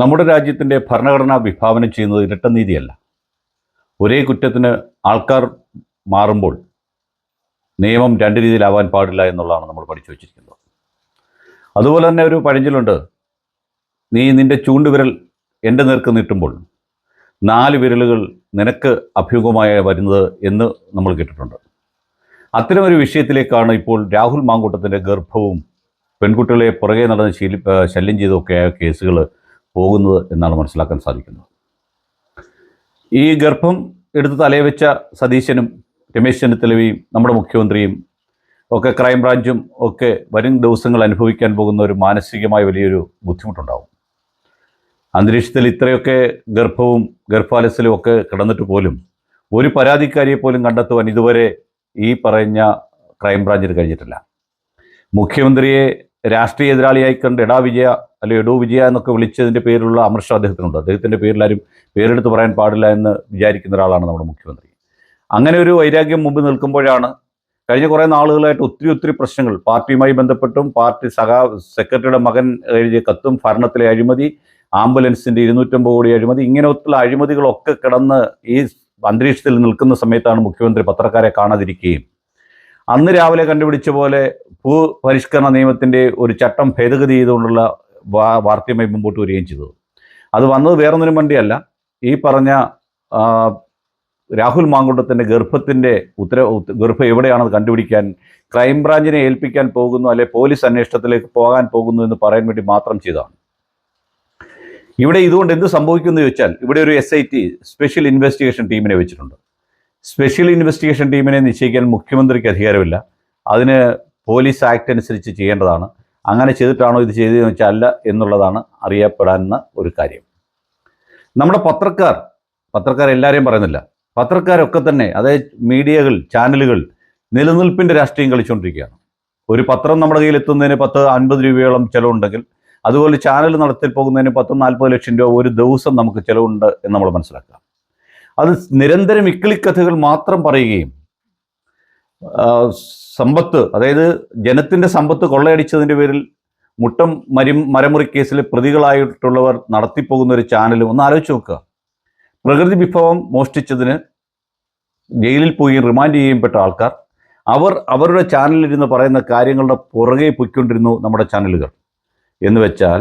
നമ്മുടെ രാജ്യത്തിന്റെ ഭരണഘടന വിഭാവനം ചെയ്യുന്നത് ഇരട്ട നീതിയല്ല. ഒരേ കുറ്റത്തിന് ആൾക്കാർ മാറുമ്പോൾ നിയമം രണ്ട് രീതിയിലാവാൻ പാടില്ല എന്നുള്ളതാണ് നമ്മൾ പഠിച്ചു വച്ചിരിക്കുന്നത്. അതുപോലെ തന്നെ ഒരു പഴഞ്ചൊല്ലുണ്ട്. നീ നിന്റെ ചൂണ്ടുവിരൽ എന്റെ നേർക്ക് നീട്ടുമ്പോൾ നാല് വിരലുകൾ നിനക്ക് അഭ്യൂഹമായി വരുന്നത് എന്ന് നമ്മൾ കേട്ടിട്ടുണ്ട്. അത്തരമൊരു വിഷയത്തിലേക്കാണ് ഇപ്പോൾ രാഹുൽ മാങ്കൂട്ടത്തിന്റെ ഗർഭവും പെൺകുട്ടികളെ പുറകെ നടന്ന് ശീലി ശല്യം ചെയ്തൊക്കെയായ കേസുകൾ പോകുന്നത് എന്നാണ് മനസ്സിലാക്കാൻ സാധിക്കുന്നത്. ഈ ഗർഭം എടുത്ത് തലയെ സതീശനും രമേശ് ചെന്നിത്തലയും നമ്മുടെ മുഖ്യമന്ത്രിയും ഒക്കെ ക്രൈംബ്രാഞ്ചും ഒക്കെ വരും ദിവസങ്ങൾ അനുഭവിക്കാൻ പോകുന്ന ഒരു മാനസികമായ വലിയൊരു ബുദ്ധിമുട്ടുണ്ടാവും. അന്തരീക്ഷത്തിൽ ഇത്രയൊക്കെ ഗർഭവും ഗർഭാലസിലും ഒക്കെ കിടന്നിട്ട് പോലും ഒരു പരാതിക്കാരിയെ പോലും കണ്ടെത്തുവാൻ ഇതുവരെ ഈ പറഞ്ഞ ക്രൈംബ്രാഞ്ചിന് കഴിഞ്ഞിട്ടില്ല. മുഖ്യമന്ത്രിയെ രാഷ്ട്രീയ എതിരാളിയായി കണ്ട് ഇടാ വിജയ അല്ലെ എടോ വിജയ എന്നൊക്കെ വിളിച്ചതിന്റെ പേരിലുള്ള അമർഷ അദ്ദേഹത്തിനുണ്ട്. അദ്ദേഹത്തിന്റെ പേരിൽ ആരും പേരെടുത്ത് പറയാൻ പാടില്ല എന്ന് വിചാരിക്കുന്ന ഒരാളാണ് നമ്മുടെ മുഖ്യമന്ത്രി. അങ്ങനെ ഒരു വൈരാഗ്യം മുമ്പ് നിൽക്കുമ്പോഴാണ് കഴിഞ്ഞ കുറേ നാളുകളായിട്ട് ഒത്തിരി ഒത്തിരി പ്രശ്നങ്ങൾ. പാർട്ടിയുമായി ബന്ധപ്പെട്ടും പാർട്ടി സഹാ സെക്രട്ടറിയുടെ മകൻ എഴുതിയ കത്തും ഭരണത്തിലെ അഴിമതി ആംബുലൻസിന്റെ ഇരുന്നൂറ്റമ്പത് കോടി അഴിമതി ഇങ്ങനെയുള്ള അഴിമതികളൊക്കെ കിടന്ന് ഈ അന്തരീക്ഷത്തിൽ നിൽക്കുന്ന സമയത്താണ് മുഖ്യമന്ത്രി പത്രക്കാരെ കാണാതിരിക്കുകയും. അന്ന് രാവിലെ കണ്ടുപിടിച്ച പോലെ ഭൂ പരിഷ്കരണ നിയമത്തിന്റെ ഒരു ചട്ടം ഭേദഗതി ചെയ്തുകൊണ്ടുള്ള വാർത്തയുമായി മുമ്പോട്ട് വരികയും ചെയ്തത്. അത് വന്നത് വേറൊന്നിനും വേണ്ടിയല്ല ഈ പറഞ്ഞ രാഹുൽ മാങ്കുണ്ടത്തിന്റെ ഗർഭത്തിന്റെ ഉത്തര ഉത്ത- ഗർഭം എവിടെയാണെന്ന് കണ്ടുപിടിക്കാൻ ക്രൈംബ്രാഞ്ചിനെ ഏൽപ്പിക്കാൻ പോകുന്നു അല്ലെ പോലീസ് അന്വേഷണത്തിലേക്ക് പോകാൻ പോകുന്നു എന്ന് പറയാൻ വേണ്ടി മാത്രം ചെയ്തതാണ്. ഇവിടെ ഇതുകൊണ്ട് എന്ത് സംഭവിക്കുന്നു ചോദിച്ചാൽ ഇവിടെ ഒരു S I T special investigation ടീമിനെ വെച്ചിട്ടുണ്ട്. സ്പെഷ്യൽ ഇൻവെസ്റ്റിഗേഷൻ ടീമിനെ നിശ്ചയിക്കാൻ മുഖ്യമന്ത്രിക്ക് അധികാരമില്ല. അതിന് പോലീസ് ആക്ട് അനുസരിച്ച് ചെയ്യേണ്ടതാണ്. അങ്ങനെ ചെയ്തിട്ടാണോ ഇത് ചെയ്തതെന്ന് വെച്ചാൽ അല്ല എന്നുള്ളതാണ് അറിയപ്പെടാവുന്ന ഒരു കാര്യം. നമ്മുടെ പത്രക്കാർ പത്രക്കാർ എല്ലാവരെയും പറയുന്നില്ല. പത്രക്കാരൊക്കെ തന്നെ അതായത് മീഡിയകൾ ചാനലുകൾ നിലനിൽപ്പിന്റെ രാഷ്ട്രീയം കളിച്ചുകൊണ്ടിരിക്കുകയാണ്. ഒരു പത്രം നമ്മുടെ കയ്യിൽ എത്തുന്നതിന് പത്ത് അൻപത് രൂപയോളം ചിലവുണ്ടെങ്കിൽ അതുപോലെ ചാനൽ നടത്തി പോകുന്നതിന് പത്ത് നാൽപ്പത് ലക്ഷം രൂപ ഒരു ദിവസം നമുക്ക് ചിലവുണ്ട് എന്ന് നമ്മൾ മനസ്സിലാക്കാം അത് നിരന്തരം ഇക്കിളിക്കഥകൾ മാത്രം പറയുകയും സമ്പത്ത് അതായത് ജനത്തിന്റെ സമ്പത്ത് കൊള്ളയടിച്ചതിന്റെ പേരിൽ മുട്ടം മരി മരമുറി കേസിലെ പ്രതികളായിട്ടുള്ളവർ നടത്തിപ്പോകുന്ന ഒരു ചാനലും ഒന്ന് ആലോചിച്ച് നോക്കുക. പ്രകൃതി വിഭവം മോഷ്ടിച്ചതിന് ജയിലിൽ പോയി റിമാൻഡ് ചെയ്യപ്പെട്ട ആൾക്കാർ അവർ അവരുടെ ചാനലിലിരുന്ന് പറയുന്ന കാര്യങ്ങളുടെ പുറകെ പൊയ്ക്കൊണ്ടിരുന്നു നമ്മുടെ ചാനലുകൾ. എന്ന് വെച്ചാൽ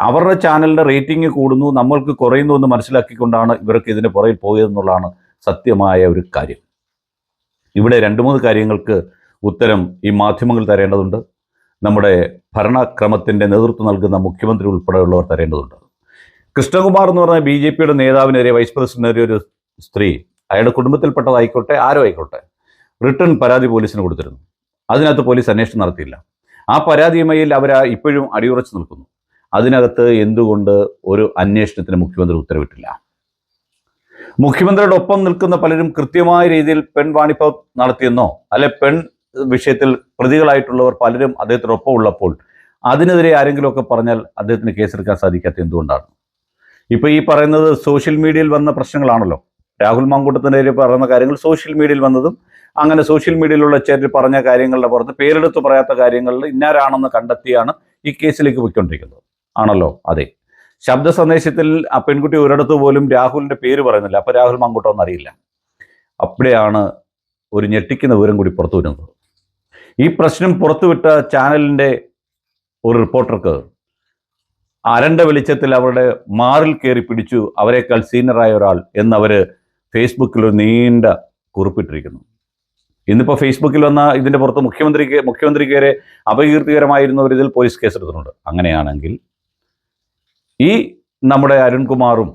അവരുടെ ചാനലിന്റെ റേറ്റിംഗ് കൂടുന്നു നമ്മൾക്ക് കുറയുന്നു എന്ന് മനസ്സിലാക്കിക്കൊണ്ടാണ് ഇവർക്ക് ഇതിന് പുറകിൽ പോയതെന്നുള്ളതാണ് സത്യമായ ഒരു കാര്യം. ഇവിടെ രണ്ട് മൂന്ന് കാര്യങ്ങൾക്ക് ഉത്തരം ഈ മാധ്യമങ്ങൾ തരേണ്ടതുണ്ട്. നമ്മുടെ ഭരണക്രമത്തിന്റെ നേതൃത്വം നൽകുന്ന മുഖ്യമന്ത്രി ഉൾപ്പെടെയുള്ളവർ തരേണ്ടതുണ്ട്. കൃഷ്ണകുമാർ എന്ന് പറഞ്ഞ ബി ജെ പിയുടെ നേതാവിനെതിരെ വൈസ് പ്രസിഡന്റിനെതിരെ ഒരു സ്ത്രീ അയാളുടെ കുടുംബത്തിൽപ്പെട്ടതായിക്കോട്ടെ ആരോ ആയിക്കോട്ടെ റിട്ടേൺ പരാതി പോലീസിന് കൊടുത്തിരുന്നു. അതിനകത്ത് പോലീസ് അന്വേഷണം നടത്തിയില്ല. ആ പരാതിയുമായി അവർ ഇപ്പോഴും അടിയുറച്ചു നിൽക്കുന്നു. അതിനകത്ത് എന്തുകൊണ്ട് ഒരു അന്വേഷണത്തിന് മുഖ്യമന്ത്രി ഉത്തരവിട്ടില്ല? മുഖ്യമന്ത്രിയുടെ ഒപ്പം നിൽക്കുന്ന പലരും കൃത്യമായ രീതിയിൽ പെൺ വാണിഭം നടത്തിയെന്നോ അല്ലെ പെൺ വിഷയത്തിൽ പ്രതികളായിട്ടുള്ളവർ പലരും അദ്ദേഹത്തിനൊപ്പം ഉള്ളപ്പോൾ അതിനെതിരെ ആരെങ്കിലുമൊക്കെ പറഞ്ഞാൽ അദ്ദേഹത്തിന് കേസെടുക്കാൻ സാധിക്കാത്ത എന്തുകൊണ്ടാണ്? ഇപ്പോൾ ഈ പറയുന്നത് സോഷ്യൽ മീഡിയയിൽ വന്ന പ്രശ്നങ്ങളാണല്ലോ. രാഹുൽ മാങ്കൂട്ടത്തിനെതിരെ പറയുന്ന കാര്യങ്ങൾ സോഷ്യൽ മീഡിയയിൽ വന്നതും അങ്ങനെ സോഷ്യൽ മീഡിയയിലുള്ള ചേരിൽ പറഞ്ഞ കാര്യങ്ങളുടെ പുറത്ത് പേരെടുത്ത് പറയാത്ത കാര്യങ്ങളിൽ ഇന്നാരാണെന്ന് കണ്ടെത്തിയാണ് ഈ കേസിലേക്ക് പോയിക്കൊണ്ടിരിക്കുന്നത്. ആണല്ലോ? അതെ. ശബ്ദ സന്ദേശത്തിൽ ആ പെൺകുട്ടി ഒരിടത്ത് പോലും രാഹുലിന്റെ പേര് പറയുന്നില്ല. അപ്പൊ രാഹുൽ മാങ്കൂട്ടം എന്നറിയില്ല അപ്പോഴാണ് ഒരു ഞെട്ടിക്കുന്ന വിവരം കൂടി പുറത്തു വരുന്നത്. ഈ പ്രശ്നം പുറത്തുവിട്ട ചാനലിന്റെ ഒരു റിപ്പോർട്ടർക്ക് അരണ്ട വെളിച്ചത്തിൽ അവരുടെ മാറിൽ കയറി പിടിച്ചു അവരെക്കാൾ സീനിയറായ ഒരാൾ എന്നവര് ഫേസ്ബുക്കിൽ ഒരു നീണ്ട കുറിപ്പിട്ടിരിക്കുന്നു. ഇന്നിപ്പോൾ ഫേസ്ബുക്കിൽ വന്ന ഇതിന്റെ പുറത്ത് മുഖ്യമന്ത്രിക്ക് മുഖ്യമന്ത്രിക്കേറെ അപകീർത്തികരമായിരുന്നവരിതിൽ പോലീസ് കേസെടുത്തിട്ടുണ്ട്. അങ്ങനെയാണെങ്കിൽ ഈ നമ്മുടെ അരുൺകുമാറും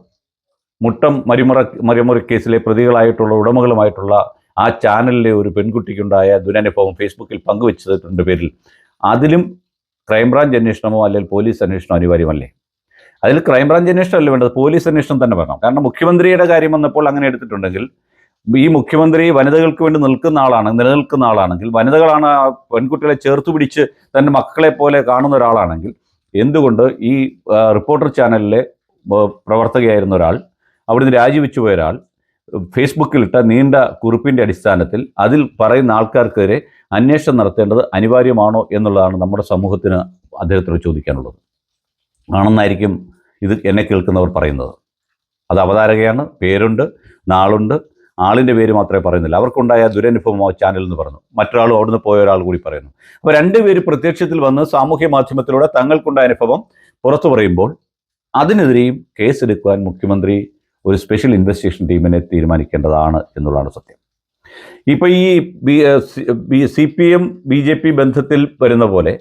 മുട്ടം മരിമുറ മരിമുറി കേസിലെ പ്രതികളായിട്ടുള്ള ഉടമകളുമായിട്ടുള്ള ആ ചാനലിലെ ഒരു പെൺകുട്ടിക്കുണ്ടായ ദുരനുഭവം ഫേസ്ബുക്കിൽ പങ്കുവച്ചതിന്റെ പേരിൽ അതിലും ക്രൈംബ്രാഞ്ച് അന്വേഷണമോ അല്ലെങ്കിൽ പോലീസ് അന്വേഷണമോ അനിവാര്യമല്ലേ? അതിൽ ക്രൈംബ്രാഞ്ച് അന്വേഷണം അല്ല വേണ്ടത്? പോലീസ് അന്വേഷണം തന്നെ വേണം കാരണം മുഖ്യമന്ത്രിയുടെ കാര്യം വന്നപ്പോൾ അങ്ങനെ എടുത്തിട്ടുണ്ടെങ്കിൽ ഈ മുഖ്യമന്ത്രി വനിതകൾക്ക് വേണ്ടി നിൽക്കുന്ന ആളാണ് നിലനിൽക്കുന്ന ആളാണെങ്കിൽ വനിതകളാണ് ആ പെൺകുട്ടികളെ ചേർത്ത് പിടിച്ച് തന്റെ മക്കളെ പോലെ കാണുന്ന ഒരാളാണെങ്കിൽ എന്തുകൊണ്ട് ഈ റിപ്പോർട്ടർ ചാനലിലെ പ്രവർത്തകയായിരുന്ന ഒരാൾ അവിടുന്ന് രാജിവെച്ചു പോയ ഒരാൾ ഫേസ്ബുക്കിലിട്ട നീണ്ട കുറിപ്പിന്റെ അടിസ്ഥാനത്തിൽ അതിൽ പറയുന്ന ആൾക്കാർക്കെതിരെ അന്വേഷണം നടത്തേണ്ടത് അനിവാര്യമാണോ എന്നുള്ളതാണ് നമ്മുടെ സമൂഹത്തിന് അദ്ദേഹത്തോട് ചോദിക്കാനുള്ളത്. ആണെന്നായിരിക്കും ഇത് എന്നെ കേൾക്കുന്നവർ പറയുന്നത്. അത് അവതാരകയാണ് പേരുണ്ട് നാളുണ്ട് ആളിന്റെ പേര് മാത്രമേ പറയുന്നില്ല. അവർക്കുണ്ടായ ദുരനുഭവം ആ ചാനൽ എന്ന് പറഞ്ഞു. മറ്റൊരാളും അവിടുന്ന് പോയ ഒരാൾ കൂടി പറയുന്നു. അപ്പോൾ രണ്ടുപേര് പ്രത്യക്ഷത്തിൽ വന്ന് സാമൂഹ്യ മാധ്യമത്തിലൂടെ തങ്ങൾക്കുണ്ടായ അനുഭവം പുറത്തു പറയുമ്പോൾ അതിനെതിരെയും കേസെടുക്കുവാൻ മുഖ്യമന്ത്രി ഒരു സ്പെഷ്യൽ ഇൻവെസ്റ്റിഗേഷൻ ടീമിനെ തീരുമാനിക്കേണ്ടതാണ് എന്നുള്ളതാണ് സത്യം. ഇപ്പോൾ ഈ B C P M B J P ബന്ധത്തിൽ വരുന്ന പോലെ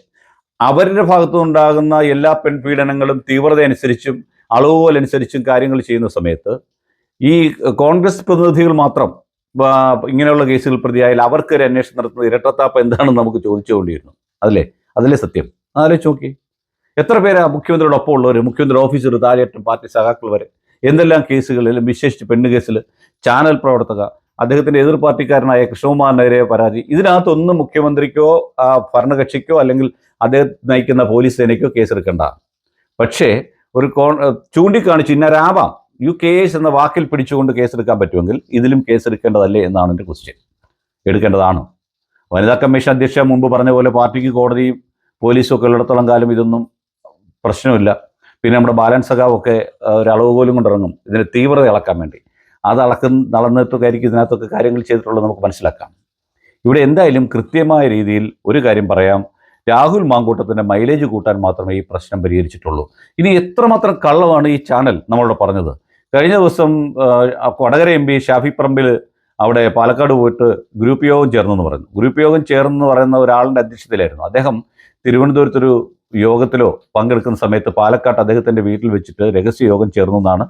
അവരുടെ ഭാഗത്തുനിന്നുണ്ടാകുന്ന എല്ലാ പെൺപീഡനങ്ങളും തീവ്രത അനുസരിച്ചും അളവുകോലനുസരിച്ചും കാര്യങ്ങൾ ചെയ്യുന്ന സമയത്ത് ഈ കോൺഗ്രസ് പ്രതിനിധികൾ മാത്രം ഇങ്ങനെയുള്ള കേസുകൾ പ്രതിയായാൽ അവർക്ക് ഒരു അന്വേഷണം നടത്തുന്നത് ഇരട്ടത്താപ്പ് എന്താണെന്ന് നമുക്ക് ചോദിച്ചുകൊണ്ടിരുന്നു. അതല്ലേ? അതല്ലേ സത്യം? ആലോചിച്ച് നോക്കി എത്ര പേരാ മുഖ്യമന്ത്രിയുടെ ഒപ്പം ഉള്ളവർ മുഖ്യമന്ത്രി ഓഫീസർ താഴേറ്റം പാർട്ടി സഖാക്കൾ വരെ? എന്തെല്ലാം കേസുകളിൽ വിശേഷിച്ച് പെണ്ണ് കേസിൽ ചാനൽ പ്രവർത്തക അദ്ദേഹത്തിന്റെ എതിർ പാർട്ടിക്കാരനായ കൃഷ്ണകുമാറിനെതിരെ പരാതി ഇതിനകത്തൊന്നും മുഖ്യമന്ത്രിക്കോ ഭരണകക്ഷിക്കോ അല്ലെങ്കിൽ അദ്ദേഹത്തെ നയിക്കുന്ന പോലീസ് സേനയ്ക്കോ കേസെടുക്കേണ്ട. പക്ഷേ ഒരു കോൺ ചൂണ്ടിക്കാണിച്ച് ഇന്നരാവാം. യു കെ എസ് എന്ന വാക്കിൽ പിടിച്ചുകൊണ്ട് കേസെടുക്കാൻ പറ്റുമെങ്കിൽ ഇതിലും കേസെടുക്കേണ്ടതല്ലേ എന്നാണ് എന്റെ ക്വസ്റ്റ്യൻ എടുക്കേണ്ടതാണ്. വനിതാ കമ്മീഷൻ അധ്യക്ഷ മുമ്പ് പറഞ്ഞ പോലെ പാർട്ടിക്ക് കോടതിയും പോലീസും ഒക്കെ ഉള്ളിടത്തോളം കാലം ഇതൊന്നും പ്രശ്നമില്ല. പിന്നെ നമ്മുടെ ബാലൻസ് സഖാവൊക്കെ ഒരു അളവ് പോലും കൊണ്ടിറങ്ങും. ഇതിന് തീവ്രത ഇളക്കാൻ വേണ്ടി. അത് അളക്കുന്ന നടന്നിട്ടൊക്കെ ആയിരിക്കും ഇതിനകത്തൊക്കെ കാര്യങ്ങൾ ചെയ്തിട്ടുള്ളത് നമുക്ക് മനസ്സിലാക്കാം. ഇവിടെ എന്തായാലും കൃത്യമായ രീതിയിൽ ഒരു കാര്യം പറയാം. രാഹുൽ മാങ്കൂട്ടത്തിന്റെ മൈലേജ് കൂട്ടാൻ മാത്രമേ ഈ പ്രശ്നം പരിഹരിച്ചിട്ടുള്ളൂ. ഇനി എത്രമാത്രം കള്ളമാണ് ഈ ചാനൽ നമ്മളോട് പറഞ്ഞത്? കഴിഞ്ഞ ദിവസം കൊടകര എം പി ഷാഫി പറമ്പിൽ അവിടെ പാലക്കാട് പോയിട്ട് ഗ്രൂപ്പ് യോഗം ചേർന്നെന്ന് പറഞ്ഞു. ഗ്രൂപ്പ് യോഗം ചേർന്നെന്ന് പറയുന്ന ഒരാളുടെ അധ്യക്ഷതയിലായിരുന്നു. അദ്ദേഹം തിരുവനന്തപുരത്തൊരു യോഗത്തിലോ പങ്കെടുക്കുന്ന സമയത്ത് പാലക്കാട്ട് അദ്ദേഹത്തിന്റെ വീട്ടിൽ വെച്ചിട്ട് രഹസ്യ യോഗം ചേർന്നു എന്നാണ്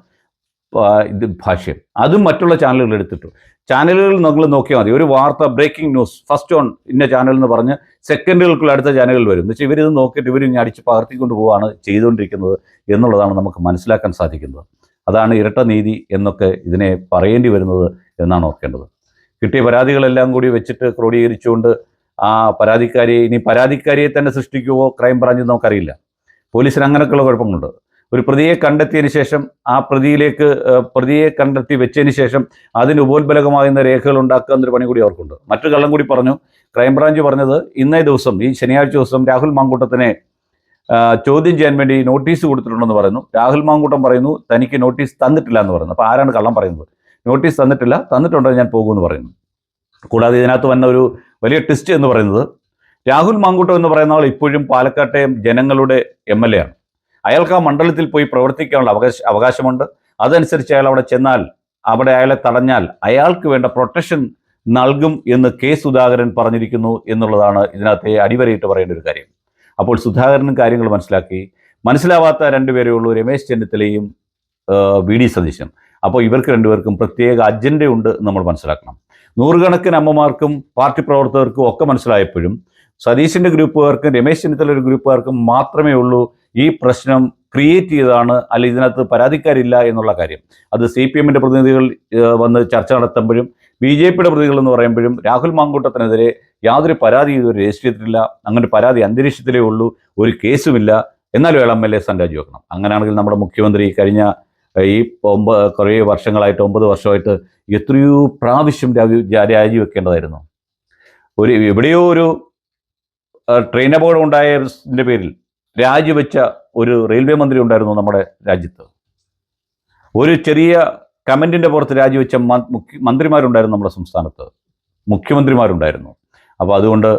ഇത് ഭാഷ്യം. അതും മറ്റുള്ള ചാനലുകൾ എടുത്തിട്ടു. ചാനലുകൾ നിങ്ങൾ നോക്കിയാൽ മതി. ഒരു വാർത്ത ബ്രേക്കിംഗ് ന്യൂസ് ഫസ്റ്റ് ഓൺ ഇന്ന ചാനൽ എന്ന് പറഞ്ഞ് സെക്കൻഡുകൾക്കുള്ള അടുത്ത ചാനലുകൾ വരും. എന്ന് വെച്ചാൽ ഇവരിത് നോക്കിയിട്ട് ഇവർ അടിച്ച് പകർത്തിക്കൊണ്ട് പോവുകയാണ് ചെയ്തുകൊണ്ടിരിക്കുന്നത് എന്നുള്ളതാണ് നമുക്ക് മനസ്സിലാക്കാൻ സാധിക്കുന്നത്. അതാണ് ഇരട്ട നീതി എന്നൊക്കെ ഇതിനെ പറയേണ്ടി വരുന്നത് എന്നാണ് ഓർക്കേണ്ടത്. കിട്ടിയ പരാതികളെല്ലാം കൂടി വെച്ചിട്ട് ക്രോഡീകരിച്ചുകൊണ്ട് ആ പരാതിക്കാരിയെ ഇനി പരാതിക്കാരിയെ തന്നെ സൃഷ്ടിക്കുമോ ക്രൈം ബ്രാഞ്ച് നമുക്കറിയില്ല. പോലീസിന് അങ്ങനെയൊക്കെയുള്ള കുഴപ്പമുണ്ട് ഒരു പ്രതിയെ കണ്ടെത്തിയതിന് ശേഷം ആ പ്രതിയിലേക്ക് പ്രതിയെ കണ്ടെത്തി വെച്ചതിന് ശേഷം അതിന് ഉപോത്ബലകമാകുന്ന രേഖകൾ ഉണ്ടാക്കുക എന്നൊരു പണി കൂടി അവർക്കുണ്ട്. മറ്റൊരു കള്ളം കൂടി പറഞ്ഞു. ക്രൈംബ്രാഞ്ച് പറഞ്ഞത് ഇന്നേ ദിവസം ഈ ശനിയാഴ്ച ദിവസം രാഹുൽ മാങ്കൂട്ടത്തിനെ ചോദ്യം ചെയ്യാൻ വേണ്ടി നോട്ടീസ് കൊടുത്തിട്ടുണ്ടെന്ന് പറയുന്നു. രാഹുൽ മാങ്കൂട്ടം പറയുന്നു തനിക്ക് നോട്ടീസ് തന്നിട്ടില്ല എന്ന് പറയുന്നു. അപ്പോൾ ആരാണ് കള്ളം പറയുന്നത്? നോട്ടീസ് തന്നിട്ടില്ല തന്നിട്ടുണ്ടെങ്കിൽ ഞാൻ പോകുമെന്ന് പറയുന്നു. കൂടാതെ ഇതിനകത്ത് വന്ന ഒരു വലിയ ട്വിസ്റ്റ് എന്ന് പറയുന്നത് രാഹുൽ മാങ്കൂട്ടം എന്ന് പറയുന്ന ആൾ ഇപ്പോഴും പാലക്കാട്ടെ ജനങ്ങളുടെ എം എൽ എ ആണ്. അയാൾക്ക് ആ മണ്ഡലത്തിൽ പോയി പ്രവർത്തിക്കാനുള്ള അവകാശ അവകാശമുണ്ട്. അതനുസരിച്ച് അയാൾ അവിടെ ചെന്നാൽ അവിടെ അയാളെ തടഞ്ഞാൽ അയാൾക്ക് വേണ്ട പ്രൊട്ടക്ഷൻ നൽകും എന്ന് കെ സുധാകരൻ പറഞ്ഞിരിക്കുന്നു എന്നുള്ളതാണ് ഇതിനകത്തെ അടിവരയിട്ട് പറയേണ്ട ഒരു കാര്യം. അപ്പോൾ സുധാകരനും കാര്യങ്ങൾ മനസ്സിലാക്കി. മനസ്സിലാവാത്ത രണ്ടുപേരേ ഉള്ളൂ രമേശ് ചെന്നിത്തലയും വി ഡി സതീശൻ അപ്പോൾ ഇവർക്ക് രണ്ടുപേർക്കും പ്രത്യേക അജണ്ടയുണ്ട് നമ്മൾ മനസ്സിലാക്കണം. നൂറുകണക്കിന് അമ്മമാർക്കും പാർട്ടി പ്രവർത്തകർക്കും ഒക്കെ മനസ്സിലായപ്പോഴും സതീശിന്റെ ഗ്രൂപ്പുകാർക്കും രമേശ് ചെന്നിത്തലയുടെ ഗ്രൂപ്പുകാർക്കും മാത്രമേ ഉള്ളൂ ഈ പ്രശ്നം ക്രിയേറ്റ് ചെയ്തതാണ് അല്ല ഇതിനകത്ത് പരാതിക്കാരില്ല എന്നുള്ള കാര്യം. അത് സി പി എമ്മിന്റെ പ്രതിനിധികൾ വന്ന് ചർച്ച നടത്തുമ്പോഴും ബി ജെ പിയുടെ പ്രതിനിധികൾ എന്ന് പറയുമ്പോഴും രാഹുൽ മാങ്കൂട്ടത്തിനെതിരെ യാതൊരു പരാതി ഇതുവരെ രജിസ്റ്റർ ചെയ്തിട്ടില്ല. അങ്ങനെ പരാതി അന്തരീക്ഷത്തിലേ ഉള്ളൂ. ഒരു കേസുമില്ല. എന്നാലും അയാൾ എം എൽ എ സ്ഥാനം രാജിവെക്കണം അങ്ങനെയാണെങ്കിൽ നമ്മുടെ മുഖ്യമന്ത്രി കഴിഞ്ഞ ഈ ഒമ്പത് കുറേ വർഷങ്ങളായിട്ട് ഒമ്പത് വർഷമായിട്ട് എത്രയോ പ്രാവശ്യം രാജി രാജിവെക്കേണ്ടതായിരുന്നു ഒരു എവിടെയോ ഒരു ട്രെയിൻ അപകടം ഉണ്ടായതിന്റെ പേരിൽ രാജിവെച്ച ഒരു റെയിൽവേ മന്ത്രി ഉണ്ടായിരുന്നു നമ്മുടെ രാജ്യത്ത്. ഒരു ചെറിയ കമന്റിന്റെ പുറത്ത് രാജിവെച്ച മന്ത്രിമാരുണ്ടായിരുന്നു നമ്മുടെ സംസ്ഥാനത്ത്. മുഖ്യമന്ത്രിമാരുണ്ടായിരുന്നു. അപ്പോൾ അതുകൊണ്ട്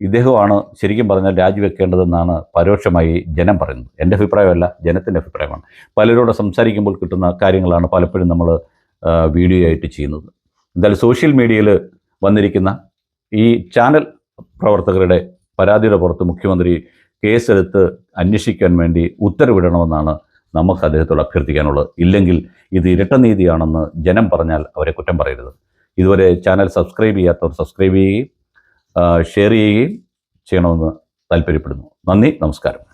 ഇദ്ദേഹമാണ് ശരിക്കും പറഞ്ഞാൽ രാജിവെക്കേണ്ടതെന്നാണ് പരോക്ഷമായി ജനം പറയുന്നത്. എന്റെ അഭിപ്രായമല്ല ജനത്തിന്റെ അഭിപ്രായമാണ്. പലരോട് സംസാരിക്കുമ്പോൾ കിട്ടുന്ന കാര്യങ്ങളാണ് പലപ്പോഴും നമ്മൾ വീഡിയോ ആയിട്ട് ചെയ്യുന്നത്. എന്തായാലും സോഷ്യൽ മീഡിയയിൽ വന്നിരിക്കുന്ന ഈ ചാനൽ പ്രവർത്തകരുടെ പരാതിയുടെ പുറത്ത് മുഖ്യമന്ത്രി കേസെടുത്ത് അന്വേഷിക്കാൻ വേണ്ടി ഉത്തരവിടണമെന്നാണ് നമുക്ക് അദ്ദേഹത്തോട് അഭ്യർത്ഥിക്കാനുള്ളത്. ഇല്ലെങ്കിൽ ഇത് ഇരട്ടനീതിയാണെന്ന് ജനം പറഞ്ഞാൽ അവരെ കുറ്റം പറയരുത്. ഇതുവരെ ചാനൽ സബ്സ്ക്രൈബ് ചെയ്യാത്തവർ സബ്സ്ക്രൈബ് ചെയ്യുകയും ഷെയർ ചെയ്യുകയും ചെയ്യണമെന്ന് താല്പര്യപ്പെടുന്നു. നന്ദി നമസ്കാരം.